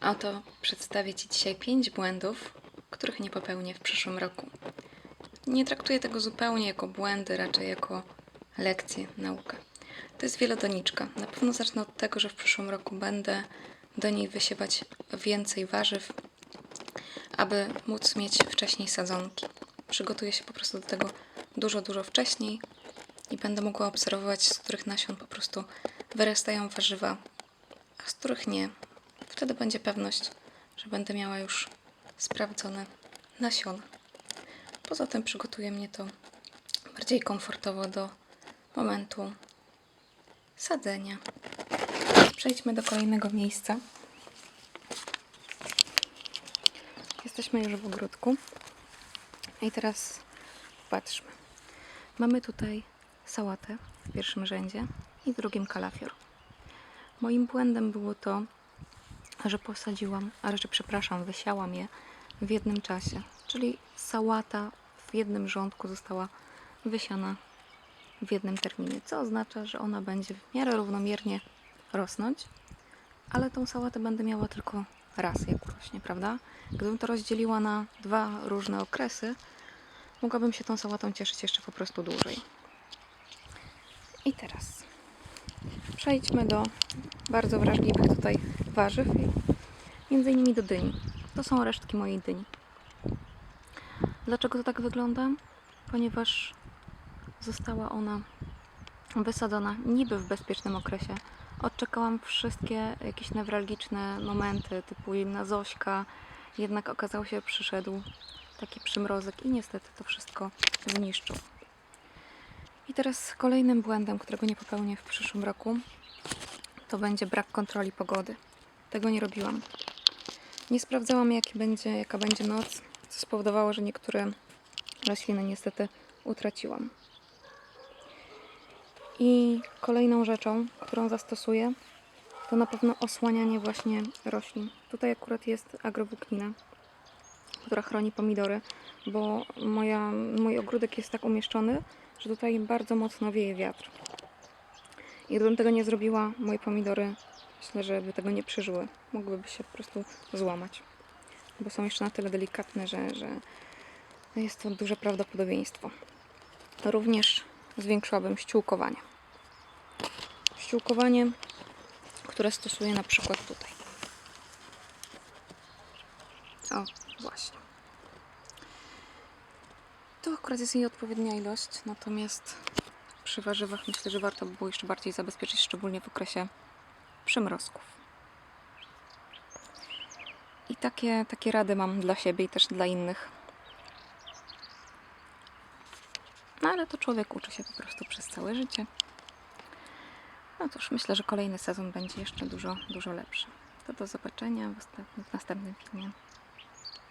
Oto przedstawię Ci dzisiaj pięć błędów, których nie popełnię w przyszłym roku. Nie traktuję tego zupełnie jako błędy, raczej jako lekcje, naukę. To jest wielodoniczka. Na pewno zacznę od tego, że w przyszłym roku będę do niej wysiewać więcej warzyw, aby móc mieć wcześniej sadzonki. Przygotuję się po prostu do tego dużo, dużo wcześniej i będę mogła obserwować, z których nasion po prostu wyrastają warzywa, a z których nie. Wtedy będzie pewność, że będę miała już sprawdzone nasiona. Poza tym przygotuje mnie to bardziej komfortowo do momentu sadzenia. Przejdźmy do kolejnego miejsca. Jesteśmy już w ogródku. I teraz patrzmy. Mamy tutaj sałatę w pierwszym rzędzie i w drugim kalafior. Moim błędem było to, że posadziłam, a raczej przepraszam, wysiałam je w jednym czasie. Czyli sałata w jednym rządku została wysiana w jednym terminie, co oznacza, że ona będzie w miarę równomiernie rosnąć, ale tą sałatę będę miała tylko raz, jak urośnie, prawda? Gdybym to rozdzieliła na dwa różne okresy, mogłabym się tą sałatą cieszyć jeszcze po prostu dłużej. I teraz przejdźmy do bardzo wrażliwych tutaj warzyw, między innymi do dyni. To są resztki mojej dyni. Dlaczego to tak wygląda? Ponieważ została ona wysadzona niby w bezpiecznym okresie. Odczekałam wszystkie jakieś newralgiczne momenty, typu inna Zośka, jednak okazało się, że przyszedł taki przymrozek i niestety to wszystko zniszczył. I teraz kolejnym błędem, którego nie popełnię w przyszłym roku, to będzie brak kontroli pogody. Tego nie robiłam. Nie sprawdzałam, jaki będzie, jaka będzie noc, co spowodowało, że niektóre rośliny niestety utraciłam. I kolejną rzeczą, którą zastosuję, to na pewno osłanianie właśnie roślin. Tutaj akurat jest agrowłóknina, która chroni pomidory, bo moja, mój ogródek jest tak umieszczony, że tutaj bardzo mocno wieje wiatr. I gdybym tego nie zrobiła, moje pomidory myślę, że by tego nie przeżyły. Mogłyby się po prostu złamać, bo są jeszcze na tyle delikatne, że, że jest to duże prawdopodobieństwo. Również zwiększyłabym ściółkowanie. Ściółkowanie, które stosuję na przykład tutaj. O, właśnie. To akurat jest jej odpowiednia ilość, natomiast przy warzywach myślę, że warto by było jeszcze bardziej zabezpieczyć, szczególnie w okresie przymrozków. I takie, takie rady mam dla siebie i też dla innych. No ale to człowiek uczy się po prostu przez całe życie. No cóż, myślę, że kolejny sezon będzie jeszcze dużo, dużo lepszy. To do zobaczenia w w następnym filmie.